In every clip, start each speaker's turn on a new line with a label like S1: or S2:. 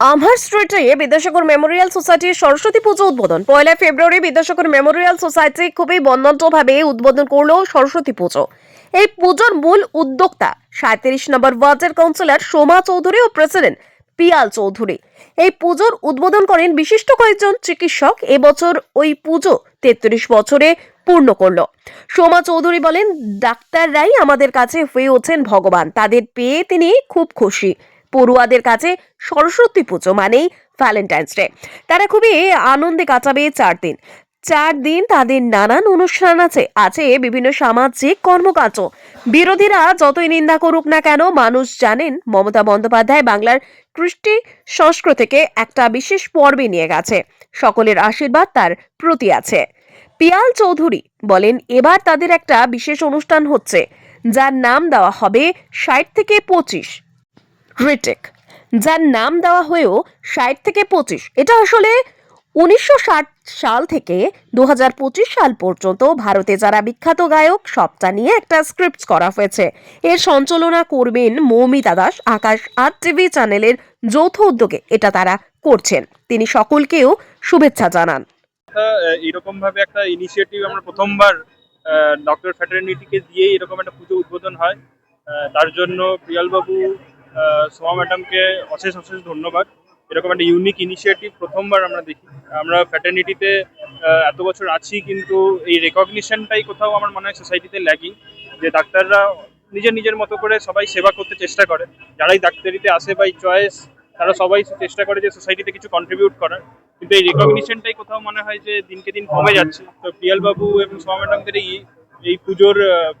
S1: আমহার স্ট্রিটে বিদ্যাসাগর মেমোরিয়াল সোসাইটির সরস্বতী পুজো উদ্বোধন। পয়লা ফেব্রুয়ারি বিদ্যাসাগর মেমোরিয়াল সোসাইটি খুবই বর্ণাঢ্যভাবে উদ্বোধন করল সরস্বতী পুজো। এই পুজোর মূল উদ্যোক্তা সাঁত্রিশ নম্বর ওয়ার্ডের কাউন্সিলর সোমা চৌধুরী ও প্রেসিডেন্ট পিয়াল চৌধুরী। এই পুজোর উদ্বোধন করেন বিশিষ্ট কয়েকজন চিকিৎসক। এবছর ওই পুজো তেত্রিশ বছরে পূর্ণ করল। সোমা চৌধুরী বলেন, ডাক্তাররাই আমাদের কাছে হয়ে ওঠেন ভগবান। তাদের পেয়ে তিনি খুব খুশি। পড়ুয়াদের কাছে সরস্বতী পুজো মানেই ভ্যালেন্টাইন্স ডে তারা খুবই আনন্দে কাটাবে চার দিন। চার দিন তাদের নানান অনুষ্ঠান আছে। আছে বিভিন্ন সামাজিক কর্মকাণ্ড। বিরোধীরা যতই নিন্দা করুক না কেন, মানুষ জানেন মমতা বন্দ্যোপাধ্যায় বাংলার কৃষ্টি সংস্কৃতিকে একটা বিশেষ পর্বে নিয়ে গেছে। সকলের আশীর্বাদ তার প্রতি আছে। পিয়াল চৌধুরী বলেন, এবার তাদের একটা বিশেষ অনুষ্ঠান হচ্ছে। যার নাম দেওয়া হবে ষাট থেকে পঁচিশ। রিটেক যার নাম দেওয়া হয়েও ষাট থেকে পঁচিশ। এটা আসলে উনিশশো ষাট সাল থেকে দু হাজার পঁচিশ সাল পর্যন্ত ভারতে যারা বিখ্যাত গায়ক, সবটা নিয়ে একটা স্ক্রিপ্ট করা হয়েছে। এর সঞ্চালনা করবেন মৌমিতা দাস, আকাশ আট টিভি চ্যানেলের যৌথ উদ্যোগে এটা তারা করছেন। তিনি সকলকেও শুভেচ্ছা জানান।
S2: এরকম ভাবে একটা ইনিশিয়েটিভ আমরা প্রথমবার ডক্টর ফ্যাটার্নিটিকে দিয়ে এরকম একটা পুজো উদ্বোধন হয়। তার জন্য প্রিয়ালবাবু সোমা ম্যাডামকে অশেষ অশেষ ধন্যবাদ। এরকম একটা ইউনিক ইনিশিয়েটিভ প্রথমবার আমরা দেখি। আমরা ফ্যাটার্নিটিতে এত বছর আছি, কিন্তু এই রেকগনিশনটাই কোথাও আমার মনে হয় সোসাইটিতে ল্যাগিং যে ডাক্তাররা নিজের নিজের মতো করে সবাই সেবা করতে চেষ্টা করে। যারাই ডাক্তারিতে আসে বাই চয়েস তারা সবাই চেষ্টা করে যে সোসাইটিতে কিছু কন্ট্রিবিউট করার। কিন্তু এই রেকগনিশনটাই কোথাও মনে হয় যে দিনকে দিন কমে যাচ্ছে। তো পিয়াল বাবু এবং সোমা ম্যাডামদের এই এই পুজোর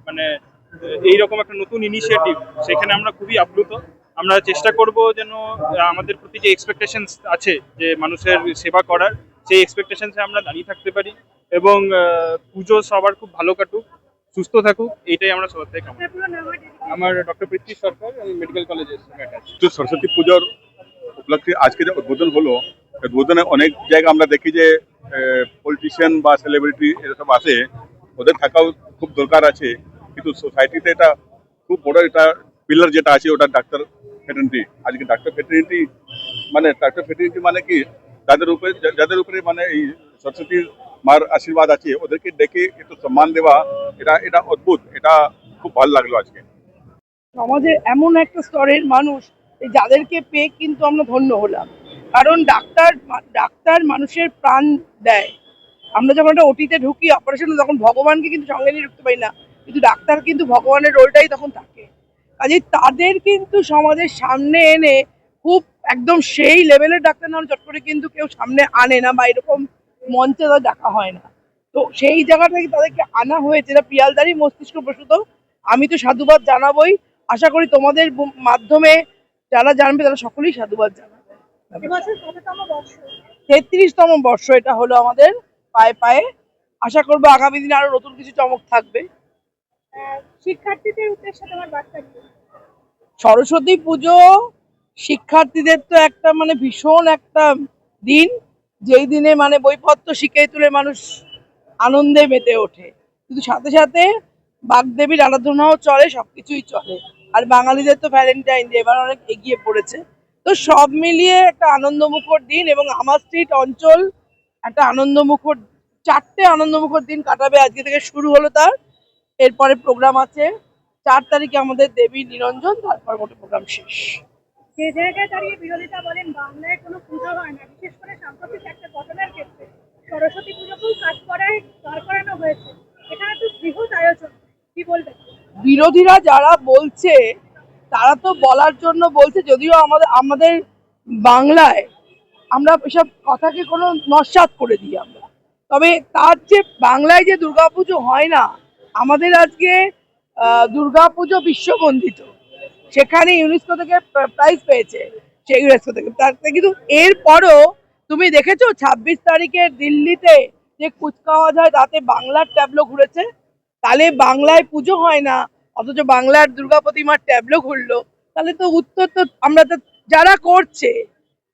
S2: মানে এইরকম একটা নতুন ইনিশিয়েটিভ সেখানে আমরা খুবই আপ্লুত। আমরা চেষ্টা করব যেন আমাদের প্রতি যে এক্সপেকটেশনস আছে যে মানুষের সেবা করার, সেই এক্সপেকটেশনসে আমরা দাঁড়িয়ে থাকতে পারি এবং পুজো সবার খুব ভালো কাটুক, সুস্থ থাকুক, এইটাই আমরা সবার থেকে কামনা আমার ডক্টর পৃথ্বী সরকার মেডিকেল কলেজের
S3: তো সরস্বতী পুজোর উপলক্ষে আজকে যে উদ্বোধন হলো উদ্বোধনে অনেক জায়গা আমরা দেখি যে পলিটিশিয়ান বা সেলিব্রিটি এসব আসে, ওদের থাকাও খুব দরকার আছে, কিন্তু সোসাইটিতে এটা খুব বড় এটা পিলার যেটা আছে, ওটা ডাক্তার ফেটার্নিটি আজকে ডাক্তার ফেটার্নিটি মানে ডাক্তার ফেটার্নিটি মানে কি? যাদের উপরে যাদের উপরে মানে এই সরস্বতীর মার আশীর্বাদ আছে, ওদেরকে ডেকে একটু সম্মান দেওয়া, এটা এটা অদ্ভুত, এটা খুব ভালো লাগল আজকে।
S4: সমাজের এমন একটা স্তরের মানুষ যাদেরকে পেয়ে কিন্তু আমরা ধন্য হলাম। কারণ ডাক্তার ডাক্তার মানুষের প্রাণ দেয়। আমরা যখন একটা ওটিতে ঢুকি অপারেশনে তখন ভগবানকে কিন্তু সঙ্গে নিয়ে ঢুকতে পারি না। কিন্তু ডাক্তার কিন্তু ভগবানের রোলটাই তখন থাকে। কাজে তাদের কিন্তু সমাজের সামনে এনে খুব একদম সেই লেভেলের ডাক্তার না চট করে কিন্তু কেউ সামনে আনে না বা এরকম মঞ্চে তাদের ডাকা হয় না। তো সেই জায়গা থেকে তাদেরকে আনা হয়েছে এটা পিয়ালদারি মস্তিষ্ক প্রসূত। আমি তো সাধুবাদ জানাবোই। আশা করি তোমাদের মাধ্যমে যারা জানবে তারা সকলেই সাধুবাদ জানাবে। তেত্রিশতম বর্ষ এটা হলো আমাদের পায়ে পায়ে। আশা করব আগামী দিনে আরও নতুন কিছু চমক থাকবে।
S5: শিক্ষার্থীদের উদ্দেশ্যে তোমার বার্তা কি?
S4: সরস্বতী পুজো, শিক্ষার্থীদের তো একটা মানে ভীষণ একটা দিন, যেই দিনে মানে বইপত্র শিখে তুলে মানুষ আনন্দে মেতে ওঠে। কিন্তু সাথে সাথে বাগদেবীর আরাধনাও চলে, সবকিছুই চলে। আর বাঙালিদের তো ভ্যালেন্টাইন ডে এবার অনেক এগিয়ে পড়েছে। তো সব মিলিয়ে একটা আনন্দমুখর দিন এবং আমার স্ট্রিট অঞ্চল একটা আনন্দমুখর, চারটে আনন্দমুখর দিন কাটাবে আজকে থেকে শুরু হলো তার। এরপরে প্রোগ্রাম আছে। চার তারিখে আমাদের দেবী নিরঞ্জন তারপর মোটে প্রোগ্রাম শেষ।
S5: যে জায়গায় দাঁড়িয়ে বিরোধিতা বলেন বাংলায় কোনো পুজো হয় না। বিশেষ করে সাম্প্রতিক একটা ঘটনার ক্ষেত্রে সরস্বতী পুজোকেও কাজ করায় দাঁড় করানো হয়েছে। এখানে তো বৃহৎ আয়োজন। কি বলবেন?
S4: বিরোধীরা যারা বলছে তারা তো বলার জন্য বলছে যদিও আমাদের আমাদের বাংলায় আমরা এসব কথাকে কোনো নস্বাত করে দিই আমরা। তবে তার যে বাংলায় যে দুর্গাপুজো হয় না আমাদের আজকে দুর্গাপুজো বিশ্ববন্দিত সেখানে ইউনেস্কো থেকে প্রাইজ পেয়েছে সেই ইউনেস্কো থেকে। তার- কিন্তু এরপরও তুমি দেখেছ, ছাব্বিশ তারিখে দিল্লিতে যে কুচকাওয়াজ হয়, তাতে বাংলার ট্যাবলো ঘুরেছে। তাহলে বাংলায় পুজো হয় না, অথচ বাংলার দুর্গা প্রতিমার ট্যাবলো ঘুরলো। তাহলে তো উত্তর তো আমরা তো, যারা করছে,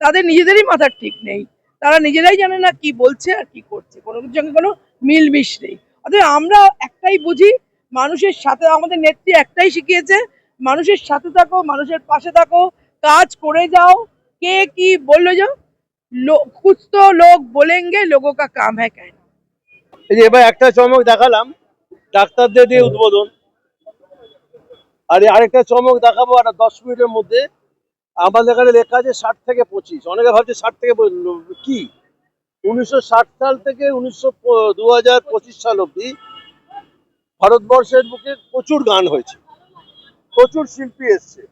S4: তাদের নিজেদেরই মাথার ঠিক নেই। তারা নিজেরাই জানে না কি বলছে আর কি করছে। কোনো কিছুর সঙ্গে কোনো মিলমিশ নেই। অতএব আমরা একটাই বুঝি, মানুষের সাথে, আমাদের নেত্রী একটাই শিখিয়েছে, মানুষের সাথে থাকো, মানুষের পাশে থাকো, কাজ করে যাও, কে কি বলল যাও কুছ তো লোক বলেঙ্গে, লোক কা কাম হ্যাঁ কেন?
S6: এই যে এবার একটা চমক দেখালাম, ডাক্তারদের দিয়ে উদ্বোধন। আর আরেকটা চমক দেখাবো, আর দশ মিনিটের মধ্যে। আমাদের এখানে লেখা আছে ষাট থেকে পঁচিশ, অনেকে ভাবছে ষাট থেকে কি? উনিশশো ষাট সাল থেকে উনিশশো দু সাল অব্দি ভারতবর্ষের বুকে প্রচুর গান হয়েছে। প্রচুর শিল্পী এসছে।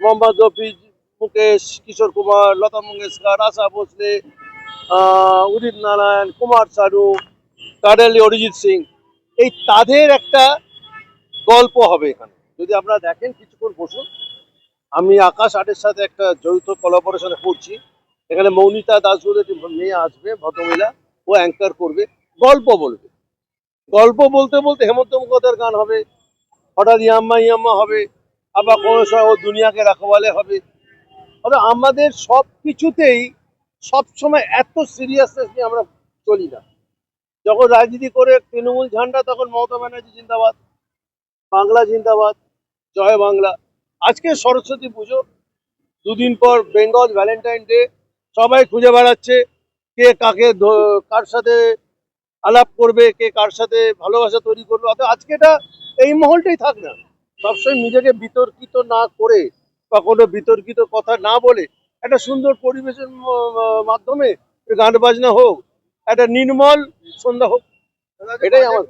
S6: মোহাম্মদ রফিজ মুকেশ, কিশোর কুমার, লতা মঙ্গেশকর, আশা ভোসলে উদিত নারায়ণ, কুমার শানু কারেলি অরিজিৎ সিং। এই তাদের একটা গল্প হবে এখানে। যদি আপনারা দেখেন কিছুক্ষণ বসুন। আমি আকাশ আটের সাথে একটা যৌথ কোলাবোরেশনে করছি। এখানে মৌনিতা দাস বলে একটি মেয়ে আসবে, ভদ্রমহিলা, ও অ্যাঙ্কার করবে, গল্প বলবে। গল্প বলতে বলতে হেমন্ত মুখোপাধ্যায়ের গান হবে, হঠাৎ ইয়াম্মা ইয়াম্মা হবে, আবার কোনো সময় ও দুনিয়াকে রাখওয়ালে হবে। অর্থাৎ আমাদের সব কিছুতেই সবসময় এত সিরিয়াসনেস নিয়ে আমরা চলি না। যখন রাজনীতি করে তৃণমূল ঝান্ডা, তখন মমতা ব্যানার্জি জিন্দাবাদ, বাংলা জিন্দাবাদ, জয় বাংলা। আজকে সরস্বতী পুজো, দুদিন পর বেঙ্গল ভ্যালেন্টাইন ডে সবাই খুঁজে বেড়াচ্ছে কে কাকে কার সাথে আলাপ করবে, কে কার সাথে ভালোবাসা তৈরি করবে। অত আজকে এটা এই মহলটাই থাক না। সবসময় নিজেকে বিতর্কিত না করে বা কোনো বিতর্কিত কথা না বলে একটা সুন্দর পরিবেশের মাধ্যমে গান বাজনা হোক, একটা নির্মল সন্ধ্যা হোক। এটাই আমার